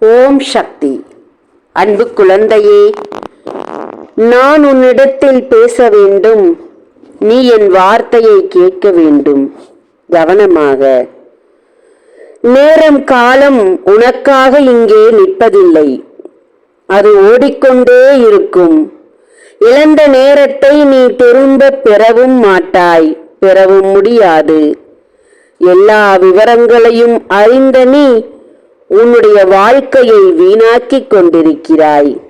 ஓம் சக்தி. அன்பு குழந்தையே நான் உன்னிடத்தில் பேச வேண்டும். நீ என் வார்த்தையை கேட்க வேண்டும். கவனமாக. நேரம் காலம் உனக்காக இங்கே நிற்பதில்லை. அது ஓடிக்கொண்டே இருக்கும். இழந்த நேரத்தை நீ திரும்ப பெறவும் மாட்டாய். பெறவும் முடியாது. எல்லா விவரங்களையும் அறிந்த நீ உன்னுடைய வாழ்க்கையை வீணாக்கிக் கொண்டிருக்கிறாய்.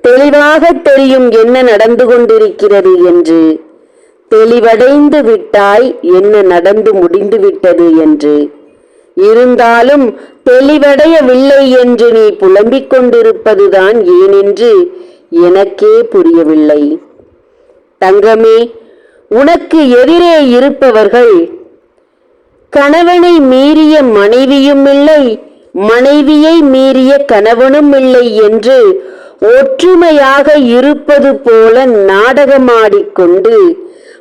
தெளிவாக தெரியும் என்ன நடந்து கொண்டிருக்கிறது என்று. தெளிவடைந்து விட்டாய் என்ன நடந்து முடிந்து விட்டது என்று. இருந்தாலும் தெளிவடையவில்லை என்று நீ புலம்பிக் கொண்டிருப்பதுதான் ஏனென்று எனக்கே புரியவில்லை. தங்கமே உனக்கு எதிரே இருப்பவர்கள் கணவனை மீறிய மனைவியும் இல்லை மனைவியை மீறிய கணவனும் இல்லை என்று ஒற்றுமையாக இருப்பது போல நாடகமாடிக்கொண்டு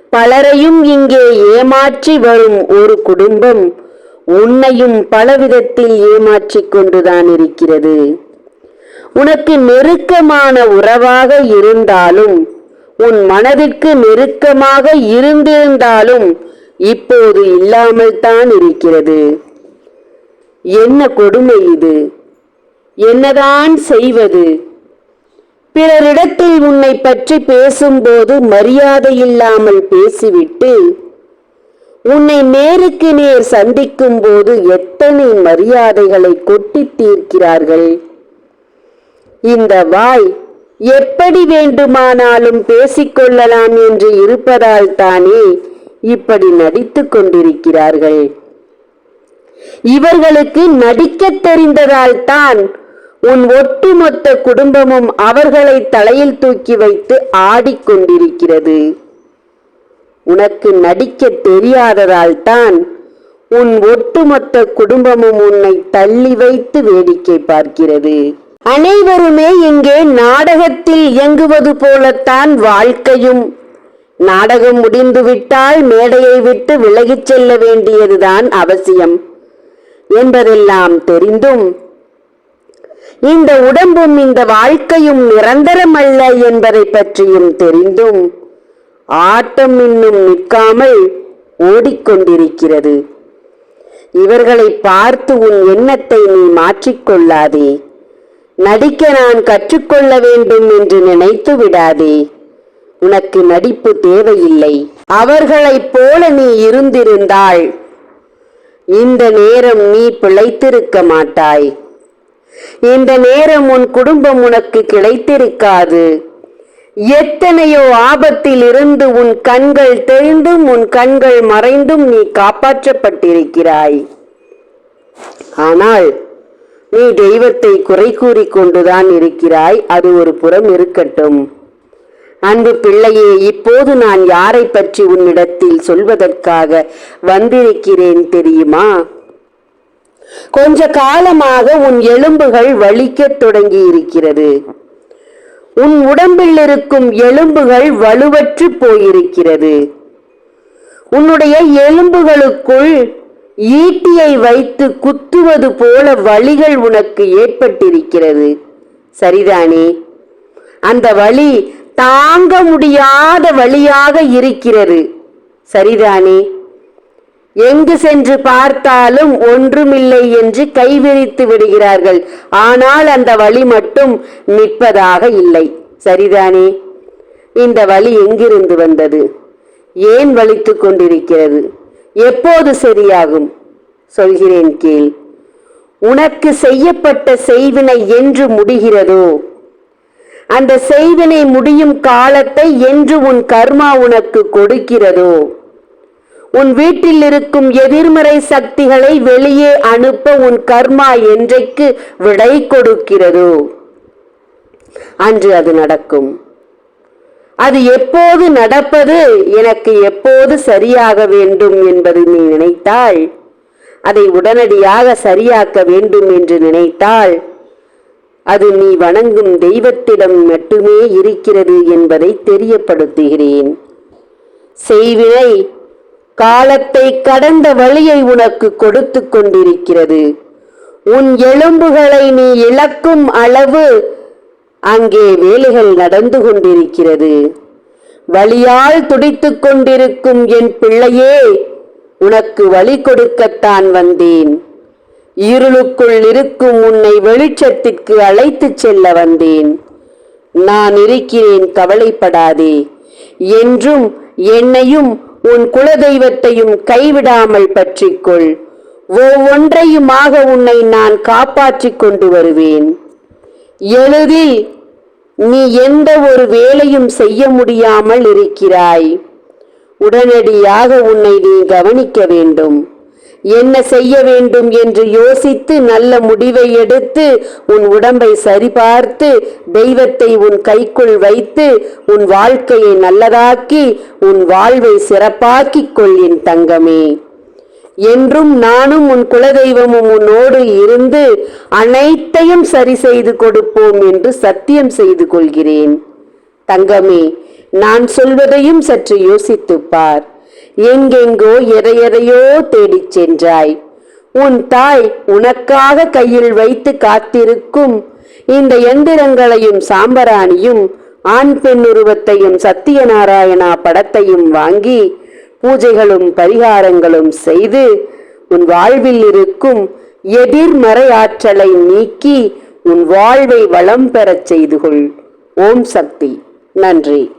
பலரையும் இங்கே ஏமாற்றி வரும் ஒரு குடும்பம் உன்னையும் பலவிதத்தில் ஏமாற்றிக் கொண்டுதான் இருக்கிறது. உனக்கு நெருக்கமான உறவாக இருந்தாலும் உன் மனதிற்கு நெருக்கமாக இருந்திருந்தாலும் இப்போது இல்லாமல் தான் இருக்கிறது. என்ன கொடுமை இது? என்னதான் செய்வது? பிறரிடத்தில் உன்னை பற்றி பேசும்போது மரியாதை இல்லாமல் பேசிவிட்டு உன்னை நேருக்கு நேர் சந்திக்கும் போது எத்தனை மரியாதைகளை கொட்டித் தீர்க்கிறார்கள்? இந்த வாய் எப்படி வேண்டுமானாலும் பேசிக்கொள்ளலாம் என்று இருப்பதால் தானே இப்படி நடித்துக் கொண்டிருக்கிறார்கள். இவர்களுக்கு நடிக்கத் தெரிந்ததால் தான் உன் ஒட்டுமொத்த குடும்பமும் அவர்களை தலையில் தூக்கி வைத்து ஆடிக்கொண்டிருக்கிறது உனக்கு நடிக்க தெரியாததால் தான் உன் ஒட்டுமொத்த குடும்பமும் உன்னை தள்ளி வைத்து வேடிக்கை பார்க்கிறது. அனைவருமே இங்கே நாடகத்தில் இயங்குவது போலத்தான் வாழ்க்கையும். நாடகம் முடிந்துவிட்டால் மேடையை விட்டு விலகிச் செல்ல வேண்டியதுதான் அவசியம். என்பதெல்லாம் தெரிந்தும் இந்த உடம்பும் இந்த வாழ்க்கையும் நிரந்தரம் அல்ல என்பதை பற்றியும் தெரிந்தும் ஆட்டம் இன்னும் நிற்காமல் ஓடிக்கொண்டிருக்கிறது. இவர்களை பார்த்து உன் எண்ணத்தை நீ மாற்றிக்கொள்ளாதே. நடிக்க நான் கற்றுக்கொள்ள வேண்டும் என்று நினைத்து விடாதே. உனக்கு நடிப்பு தேவையில்லை. அவர்களைப் போல நீ இருந்திருந்தாள் இந்த நேரம் நீ பிழைத்திருக்க மாட்டாய். இந்த நேரம் உன் குடும்பம் உனக்கு கிடைத்திருக்காது. எத்தனையோ ஆபத்தில் இருந்து உன் கண்கள் தெரிந்தும் உன் கண்கள் மறைந்தும் நீ காப்பாற்றப்பட்டிருக்கிறாய். ஆனால் நீ தெய்வத்தை குறை கூறிக்கொண்டுதான் இருக்கிறாய். அது ஒரு புறம் இருக்கட்டும். அன்பு பிள்ளையே இப்போது நான் யாரை பற்றி உன்னிடத்தில் சொல்வதற்காக வந்திருக்கிறேன் தெரியுமா? கொஞ்ச காலமாக உன் எலும்புகள் வலிக்கத் தொடங்கி இருக்கிறது உன் உடம்பில் இருக்கும் எலும்புகள் வலுவற்று போயிருக்கிறது. உன்னுடைய எலும்புகளுக்குள் ஈட்டியை வைத்து குத்துவது போல வலிகள் உனக்கு ஏற்பட்டிருக்கிறது. சரிதானே? அந்த வலி தாங்க முடியாத வழியாக இருக்கிறது. சரிதானே? எங்கு சென்று பார்த்தாலும் ஒன்றுமில்லை என்று கைவிரித்து விடுகிறார்கள். ஆனால் அந்த வழி மட்டும் நிற்பதாக இல்லை. சரிதானே? இந்த வழி எங்கிருந்து வந்தது? ஏன் வலித்து கொண்டிருக்கிறது? எப்போது சரியாகும்? சொல்கிறேன் கேள். உனக்கு செய்யப்பட்ட செய்வினை என்று முடிகிறதோ? அந்த செய்வினை முடியும் காலத்தை என்று உன் கர்மா உனக்கு கொடுக்கிறதோ? உன் வீட்டில் இருக்கும் எதிர்மறை சக்திகளை வெளியே அனுப்ப உன் கர்மா என்றைக்கு விடை கொடுக்கிறதோ? அன்று அது நடக்கும். அது எப்போது நடப்பது எனக்கு எப்போது சரியாக வேண்டும் என்பது நீ நினைத்தால் அதை உடனடியாக சரியாக்க வேண்டும் என்று நினைத்தால் அது நீ வணங்கும் தெய்வத்திடம் மட்டுமே இருக்கிறது என்பதை தெரியப்படுத்துகிறேன். செய்வினை காலத்தை கடந்த வழியை உனக்கு கொடுத்து கொண்டிருக்கிறது. உன் எலும்புகளை நீ இழக்கும் அளவு அங்கே வேலைகள் நடந்து கொண்டிருக்கிறது. வலியால் துடித்துக் கொண்டிருக்கும் என் பிள்ளையே உனக்கு வழி கொடுக்கத்தான் வந்தேன். இருளுக்குள் இருக்கும் உன்னை வெளிச்சத்திற்கு அழைத்துச் செல்ல வந்தேன். நான் இருக்கிறேன் கவலைப்படாதே. என்றும் என்னையும் உன் குலதெய்வத்தையும் கைவிடாமல் பற்றிக்கொள். ஒவ்வொன்றையுமாக உன்னை நான் காப்பாற்றிக் கொண்டு வருவேன். எளிதில் நீ எந்த ஒரு வேலையும் செய்ய முடியாமல் இருக்கிறாய். உடனடியாக உன்னை நீ கவனிக்க வேண்டும். என்ன செய்ய வேண்டும் என்று யோசித்து நல்ல முடிவை எடுத்து உன் உடம்பை சரிபார்த்து தெய்வத்தை உன் கைக்குள் வைத்து உன் வாழ்க்கையை நல்லதாக்கி உன் வாழ்வை சிறப்பாக்கிக் கொள் என் தங்கமே. என்றும் நானும் உன் குலதெய்வமும் உன்னோடு இருந்து அனைத்தையும் சரி செய்து கொடுப்போம் என்று சத்தியம் செய்து கொள்கிறேன். தங்கமே நான் சொல்வதையும் சற்று யோசித்துப் பார். எங்கெங்கோ எதையெதையோ தேடிச் சென்றாய். உன் தாய் உனக்காக கையில் வைத்து காத்திருக்கும் இந்த எந்திரங்களையும் சாம்பராணியும் ஆண் பெண் உருவத்தையும் சத்தியநாராயணா படத்தையும் வாங்கி பூஜைகளும் பரிகாரங்களும் செய்து உன் வாழ்வில் இருக்கும் எதிர்மறை ஆற்றலை நீக்கி உன் வாழ்வை வளம் பெறச் செய்து கொள். ஓம் சக்தி. நன்றி.